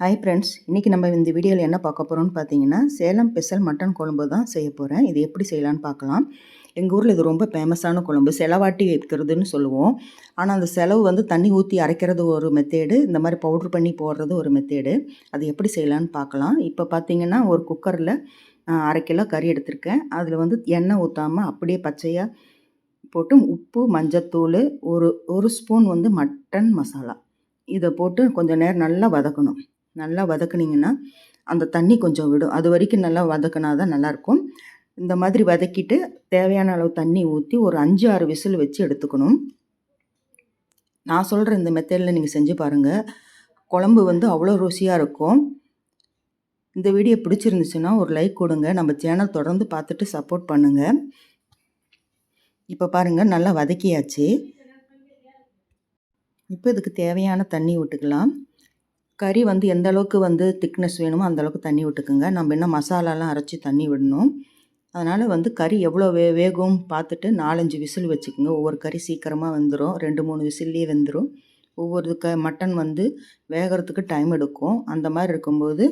Hi friends இன்றைக்கி நம்ம இந்த வீடியோவில் என்ன பார்க்க போகிறோம்னு பார்த்தீங்கன்னா சேலம் ஸ்பெஷல் மட்டன் குழம்பு தான் செய்ய போகிறேன் இது எப்படி செய்யலான்னு பார்க்கலாம். எங்கள் ஊரில் இது ரொம்ப ஃபேமஸான குழம்பு. செலவாட்டி வைக்கிறதுன்னு சொல்லுவோம். ஆனால் அந்த செலவு வந்து தண்ணி ஊற்றி அரைக்கிறது ஒரு மெத்தேடு இந்த மாதிரி பவுட்ரு பண்ணி போடுறது ஒரு மெத்தேடு அது எப்படி செய்யலான்னு பார்க்கலாம். இப்போ பார்த்தீங்கன்னா ஒரு குக்கரில் அரை கிலோ கறி எடுத்திருக்கேன். அதில் வந்து எண்ணெய் ஊற்றாமல் அப்படியே பச்சையாக போட்டு உப்பு மஞ்சத்தூள் ஒரு ஒரு ஸ்பூன் வந்து மட்டன் மசாலா. இதை போட்டு கொஞ்சம் நேரம் நல்லா வதக்கணும். நல்லா வதக்குனிங்கன்னா அந்த தண்ணி கொஞ்சம் விடும். அது வரைக்கும் நல்லா வதக்கினா தான் நல்லாயிருக்கும். இந்த மாதிரி வதக்கிட்டு தேவையான அளவு தண்ணி ஊற்றி ஒரு அஞ்சு ஆறு விசில் வச்சு எடுத்துக்கணும். நான் சொல்கிற இந்த மெத்தடில் நீங்கள் செஞ்சு பாருங்கள் குழம்பு வந்து அவ்வளோ ருசியாக இருக்கும். இந்த வீடியோ பிடிச்சிருந்துச்சுன்னா ஒரு லைக் கொடுங்க. நம்ம சேனல் தொடர்ந்து பார்த்துட்டு சப்போர்ட் பண்ணுங்கள் இப்போ பாருங்கள் நல்லா வதக்கியாச்சு. இப்போ இதுக்கு தேவையான தண்ணி விட்டுக்கலாம் கறி வந்து எந்த அளவுக்கு வந்து திக்னஸ் வேணுமோ அந்த அளவுக்கு தண்ணி விட்டுக்குங்க. நம்ம என்ன மசாலாலாம் அரைச்சி தண்ணி விடணும். அதனால் வந்து கறி எவ்வளோ வே வேகும் பார்த்துட்டு நாலஞ்சு விசில் வச்சுக்கோங்க. ஒவ்வொரு கறி சீக்கிரமாக வெந்துடும் ரெண்டு மூணு விசில்லையே வெந்துடும் ஒவ்வொரு க மட்டன் வந்து வேகிறதுக்கு டைம் எடுக்கும். அந்த மாதிரி இருக்கும்போது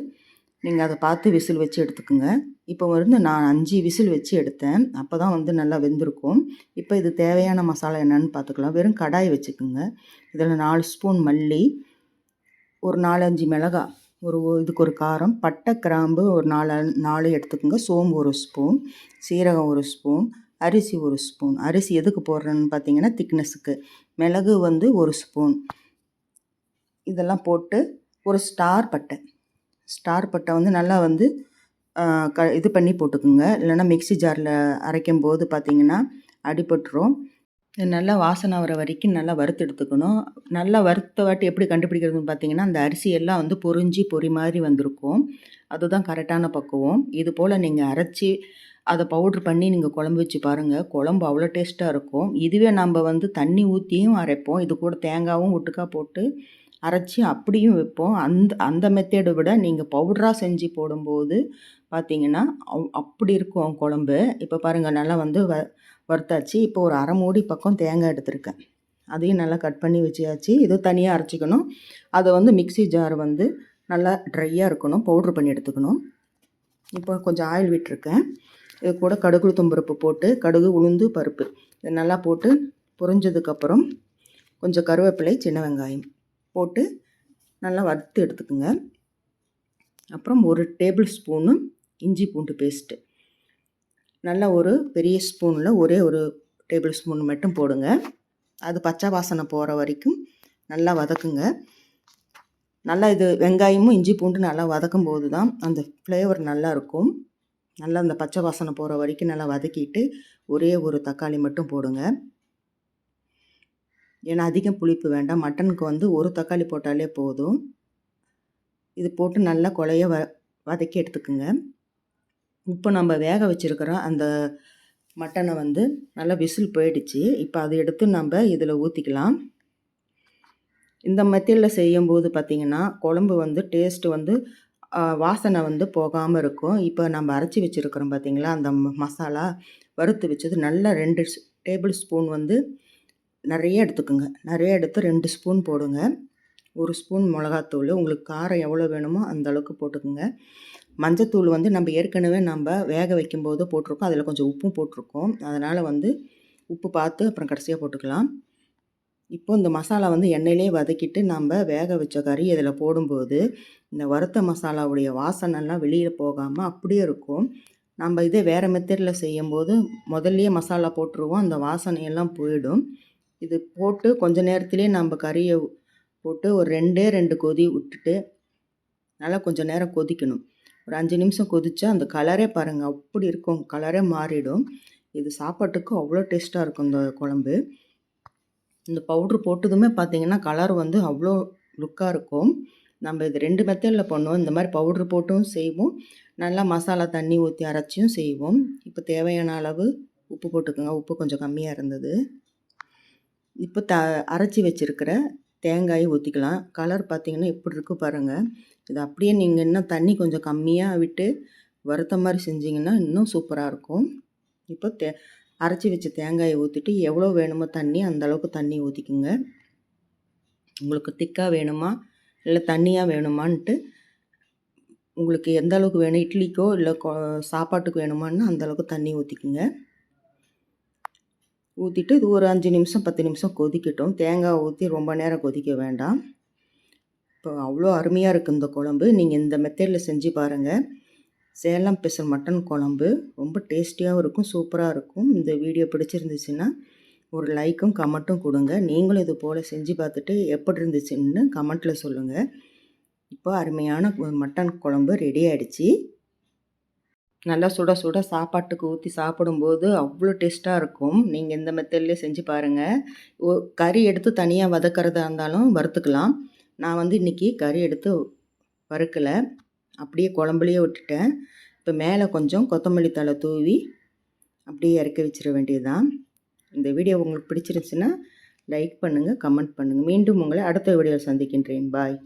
நீங்கள் அதை பார்த்து விசில் வச்சு எடுத்துக்கோங்க. இப்போ வந்து நான் அஞ்சு விசில் வச்சு எடுத்தேன். அப்போ தான் வந்து நல்லா வெந்திருக்கும். இப்போ இது தேவையான மசாலா என்னென்னு பார்த்துக்கலாம். வெறும் கடாய் வச்சுக்கோங்க. இதில் நாலு ஸ்பூன் மல்லி ஒரு நாலஞ்சு மிளகா ஒரு இதுக்கு ஒரு காரம் பட்டை கிராம்பு ஒரு நாலு நாலு எடுத்துக்கோங்க. சோம்பு ஒரு ஸ்பூன் சீரகம் ஒரு ஸ்பூன் அரிசி ஒரு ஸ்பூன். அரிசி எதுக்கு போடுறேன்னு பார்த்தீங்கன்னா திக்னஸுக்கு. மிளகு வந்து ஒரு ஸ்பூன். இதெல்லாம் போட்டு ஒரு ஸ்டார் பட்டை. ஸ்டார் பட்டை வந்து நல்லா வந்து க இது பண்ணி போட்டுக்குங்க. இல்லைன்னா மிக்சி ஜாரில் அரைக்கும் போது பார்த்திங்கன்னா அடிபட்டுரும். நல்லா வாசனை வர வரைக்கும் நல்லா வறுத்து எடுத்துக்கணும். நல்லா வறுத்த வாட்டி எப்படி கண்டுபிடிக்கிறதுன்னு பார்த்தீங்கன்னா அந்த அரிசி எல்லாம் வந்து பொறிஞ்சி பொறி மாதிரி வந்திருக்கும். அதுதான் கரெக்டான பக்குவம். இது போல் நீங்கள் அரைச்சி அதை பவுட்ரு பண்ணி நீங்கள் குழம்பு வச்சு பாருங்கள் குழம்பு அவ்வளோ டேஸ்ட்டாக இருக்கும். இதுவே நம்ம வந்து தண்ணி ஊற்றியும் அரைப்போம். இது கூட தேங்காயும் ஒட்டுக்காக போட்டு அரைச்சி அப்படியும் வைப்போம். அந்த அந்த மெத்தேடை விட நீங்கள் பவுட்ராக செஞ்சு போடும்போது பார்த்தீங்கன்னா அப்படி இருக்கும் குழம்பு. இப்போ பாருங்கள் நல்லா வந்து வ வறுத்தாச்சு. இப்போ ஒரு அரை மூடி பக்கம் தேங்காய் எடுத்திருக்கேன். அதையும் நல்லா கட் பண்ணி வச்சியாச்சு இது தனியாக அரைச்சிக்கணும். அதை வந்து மிக்சி ஜார் வந்து நல்லா ட்ரையாக இருக்கணும். பவுட்ரு பண்ணி எடுத்துக்கணும். இப்போ கொஞ்சம் ஆயில் விட்டுருக்கேன். இது கூட கடுகு தும்பருப்பு போட்டு கடுகு உளுந்து பருப்பு. இது நல்லா போட்டு பொரிஞ்சதுக்கப்புறம் கொஞ்சம் கருவேப்பிலை சின்ன வெங்காயம் போட்டு நல்லா வறுத்து எடுத்துக்கோங்க. அப்புறம் ஒரு டேபிள் ஸ்பூனு இஞ்சி பூண்டு பேஸ்ட்டு. நல்லா ஒரு பெரிய ஸ்பூனில் ஒரே ஒரு டேபிள் ஸ்பூன் மட்டும் போடுங்க. அது பச்சை வாசனை போகிற வரைக்கும் நல்லா வதக்குங்க. நல்லா இது வெங்காயமும் இஞ்சி பூண்டு நல்லா வதக்கும் போது தான் அந்த ஃப்ளேவர் நல்லா இருக்கும். நல்லா அந்த பச்சை வாசனை போகிற வரைக்கும் நல்லா வதக்கிட்டு ஒரே ஒரு தக்காளி மட்டும் போடுங்க. ஏன்னா அதிகம் புளிப்பு வேண்டாம். மட்டனுக்கு வந்து ஒரு தக்காளி போட்டாலே போதும். இது போட்டு நல்லா குழைய வ வதக்கி எடுத்துக்குங்க. இப்போ நம்ம வேக வச்சுருக்கிறோம் அந்த மட்டனை வந்து நல்லா விசில் போயிடுச்சு. இப்போ அதை எடுத்து நம்ம இதில் ஊற்றிக்கலாம் இந்த மெத்தடில் செய்யும்போது பார்த்திங்கன்னா குழம்பு வந்து டேஸ்ட்டு வந்து வாசனை வந்து போகாமல் இருக்கும். இப்போ நம்ம அரைச்சி வச்சுருக்கிறோம் பார்த்திங்களா அந்த மசாலா வறுத்து வச்சது நல்லா ரெண்டு டேபிள் ஸ்பூன் வந்து நிறைய எடுத்துக்கோங்க. நிறைய எடுத்து ரெண்டு ஸ்பூன் போடுங்க. ஒரு ஸ்பூன் மிளகாத்தூள் உங்களுக்கு காரம் எவ்வளோ வேணுமோ அந்த அளவுக்கு போட்டுக்கோங்க. மஞ்சத்தூள் வந்து நம்ம ஏற்கனவே நம்ம வேக வைக்கும்போது போட்டிருக்கோம். அதில் கொஞ்சம் உப்பும் போட்டிருக்கோம். அதனால் வந்து உப்பு பார்த்து அப்புறம் கடைசியாக போட்டுக்கலாம். இப்போ இந்த மசாலா வந்து எண்ணெயிலே வதக்கிட்டு நம்ம வேக வச்ச கறி இதில் போடும்போது இந்த வறுத்த மசாலாவுடைய வாசனைலாம் வெளியில் போகாமல் அப்படியே இருக்கும். நம்ம இதே வேறு மெத்தடில் செய்யும்போது முதல்லையே மசாலா போட்டுருவோம். அந்த வாசனையெல்லாம் போயிடும். இது போட்டு கொஞ்ச நேரத்துலேயே நம்ம கறியை போட்டு ஒரு ரெண்டே ரெண்டு கொதி விட்டுட்டு நல்லா கொஞ்சம் நேரம் கொதிக்கணும். ஒரு அஞ்சு நிமிஷம் கொதிச்சா அந்த கலரே பாருங்கள் அப்படி இருக்கும். கலரே மாறிடும். இது சாப்பாட்டுக்கு அவ்வளோ டேஸ்ட்டாக இருக்கும் இந்த குழம்பு. இந்த பவுட்ரு போட்டதுமே பார்த்திங்கன்னா கலர் வந்து அவ்வளோ லுக்காக இருக்கும். நம்ம இது ரெண்டு மெத்தடில் பண்ணுவோம். இந்த மாதிரி பவுட்ரு போட்டும் செய்வோம். நல்லா மசாலா தண்ணி ஊற்றி அரைச்சியும் செய்வோம். இப்போ தேவையான அளவு உப்பு போட்டுக்கோங்க. உப்பு கொஞ்சம் கம்மியாக இருந்தது. இப்போ த அரைச்சி வச்சுருக்கிற தேங்காயை ஊற்றிக்கலாம் கலர் பார்த்திங்கன்னா எப்படி இருக்குது பாருங்கள் இது அப்படியே நீங்கள் இன்னும் தண்ணி கொஞ்சம் கம்மியாக விட்டு வறுத்த மாதிரி செஞ்சிங்கன்னா இன்னும் சூப்பராக இருக்கும். இப்போ தே அரைச்சி வச்ச தேங்காயை ஊற்றிட்டு எவ்வளோ வேணுமோ தண்ணி அந்தளவுக்கு தண்ணி ஊற்றிக்குங்க உங்களுக்கு திக்காக வேணுமா? இல்லை தண்ணியாக வேணுமான்ட்டு உங்களுக்கு எந்த அளவுக்கு வேணும்? இட்லிக்கோ இல்லை சாப்பாட்டுக்கு வேணுமான்னு அந்தளவுக்கு தண்ணி ஊற்றிக்குங்க ஊற்றிட்டு இது ஒரு அஞ்சு நிமிஷம் பத்து நிமிஷம் கொதிக்கட்டும். தேங்காய் ஊற்றி ரொம்ப நேரம் கொதிக்க வேண்டாம். இப்போ அவ்வளோ அருமையாக இருக்குது இந்த குழம்பு. நீங்கள் இந்த மெத்தடில் செஞ்சு பாருங்கள் சேலம் பெசல் மட்டன் குழம்பு ரொம்ப டேஸ்டியாகவும் இருக்கும் சூப்பராக இருக்கும். இந்த வீடியோ பிடிச்சிருந்துச்சுன்னா ஒரு லைக்கும் கமெண்ட்டும் கொடுங்க. நீங்களும் இது போல் செஞ்சு பார்த்துட்டு எப்படி இருந்துச்சுன்னு கமெண்ட்டில் சொல்லுங்கள் இப்போ அருமையான மட்டன் குழம்பு ரெடி ஆகிடுச்சி நல்லா சுட சுட சாப்பாட்டுக்கு ஊற்றி சாப்பிடும்போது அவ்வளோ டேஸ்ட்டாக இருக்கும். நீங்கள் இந்த மெத்தட்லேயே செஞ்சு பாருங்கள் ஓ கறி எடுத்து தனியாக வதக்கிறதா இருந்தாலும் வறுத்துக்கலாம். நான் வந்து இன்றைக்கி கறி எடுத்து வறுக்கலை. அப்படியே குழம்புலையே விட்டுட்டேன். இப்போ மேலே கொஞ்சம் கொத்தமல்லி தழை தூவி அப்படியே இறக்கி வச்சிட வேண்டியதுதான். இந்த வீடியோ உங்களுக்கு பிடிச்சிருந்துச்சுன்னா லைக் பண்ணுங்கள் கமெண்ட் பண்ணுங்கள் மீண்டும் உங்களை அடுத்த வீடியோவில் சந்திக்கின்றேன். பாய்.